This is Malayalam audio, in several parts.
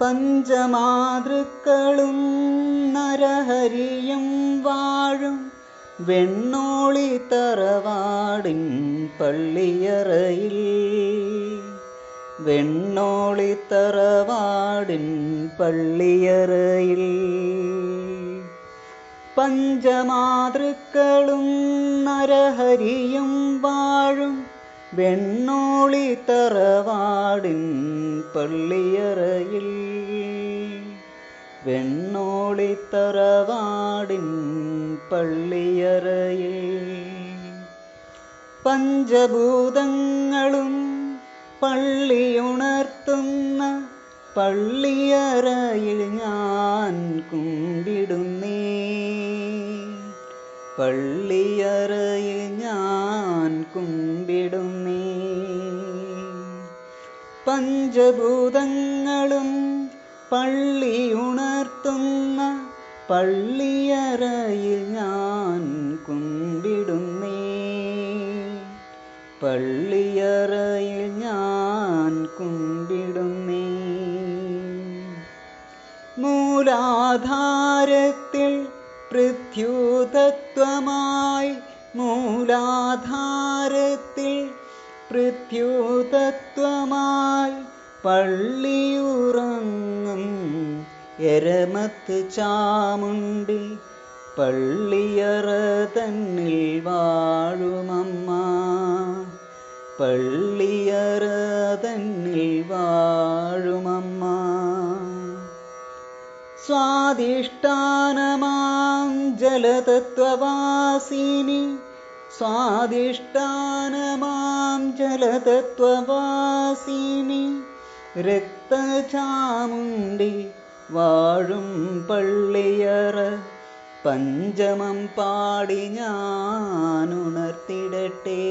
പഞ്ചമാതൃക്കളും നരഹരിയും വാഴും. വെണ്ണോളി തറവാടിൻ പള്ളിയറയിൽ. വെണ്ണോളി തറവാടിൻ പള്ളിയറയിൽ. പഞ്ചമാതൃക്കളും നരഹരിയും വാഴും. വെണ്ണോളി തറവാടിൻ പള്ളിയറയിൽ. വെണ്ണോളി തറവാടിൻ പള്ളിയറയിൽ. പഞ്ചഭൂതങ്ങളും പള്ളിയുണർത്തുന്ന പള്ളിയറയിൽ ഞാൻ കുമ്പിടുന്നേ പള്ളിയറയിൽ ഞാൻ കുമ്പിടുന്നേ. പഞ്ചഭൂതങ്ങളും പള്ളിയുണർത്തുന്ന പള്ളിയറയിൽ ഞാൻ കുമ്പിടുന്നേ. പള്ളിയറയിൽ ഞാൻ കുമ്പിടുന്നേ. മൂലാധാരത്തിൽ പൃഥ്യൂതത്വമായി മൂലാധാരത്തിൽ പൃഥ്യൂതത്വമായി പള്ളിയുറങ്ങും എരമത്ത് ചാമുണ്ടി പള്ളിയറ തന്നിൽ വാഴുമമ്മ. പള്ളിയറ തന്നിൽ വാഴുമമ്മ സ്വാദിഷ്ടാനമാം ജലതത്വവാസിനി രക്തചാമുണ്ടി വാഴും പള്ളിയറ. പഞ്ചമം പാടി ഞാനുണർത്തിടട്ടെ.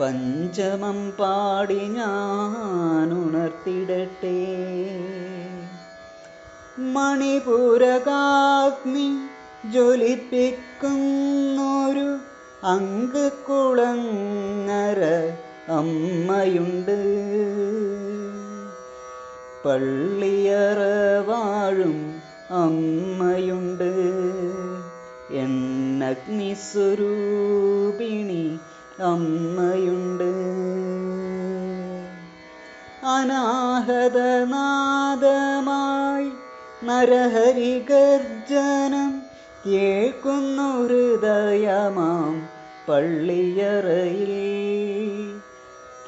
പഞ്ചമം പാടി ഞാനുണർത്തിടട്ടെ. മണിപുരകാഗ്നി ജ്വലിപ്പിക്കുന്നൊരു അങ്കക്കുളങ്ങര അമ്മയുണ്ട്. പള്ളിയറ വാഴും അമ്മയുണ്ട്. എന്നഗ്നിസ്വരൂപിണി അമ്മയുണ്ട്. അനാഹതനാദമായി നരഹരിഗർജനം കേൾക്കുന്നു ഹൃദയമാം പള്ളിയറയിൽ.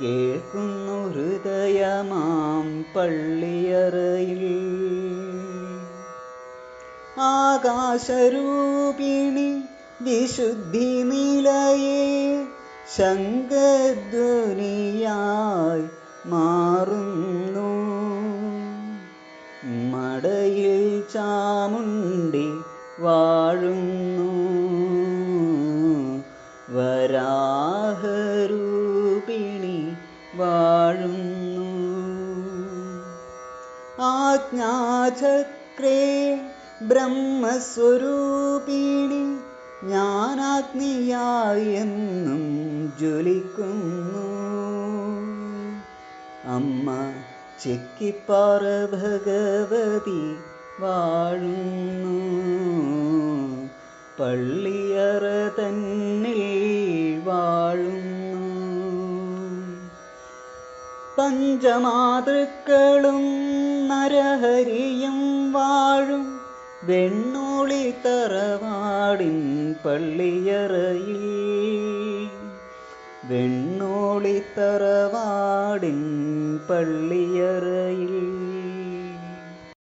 കേൾക്കുന്നു ഹൃദയമാം പള്ളിയറയിൽ. ആകാശരൂപിണി വിശുദ്ധി നിലയേ ശങ്കധ്വനിയായി മാറുന്നു വാഴുന്നു വരാഹരൂപിണി വാഴുന്നു. ആജ്ഞാചക്രേ ബ്രഹ്മസ്വരൂപിണി ജ്ഞാനാഗ്നിയായെന്നും ജ്വലിക്കുന്നു. അമ്മ ചെക്കിപ്പാറ ഭഗവതി വാഴുന്നു. പള്ളിയറ തന്നിൽ വാഴുന്നു. പഞ്ചമാതൃക്കളും നരഹരിയും വാഴും. വെണ്ണൂളി തറവാടിൻ പള്ളിയറയിൽ. വെണ്ണൂളി തറവാടിൻ പള്ളിയറയിൽ.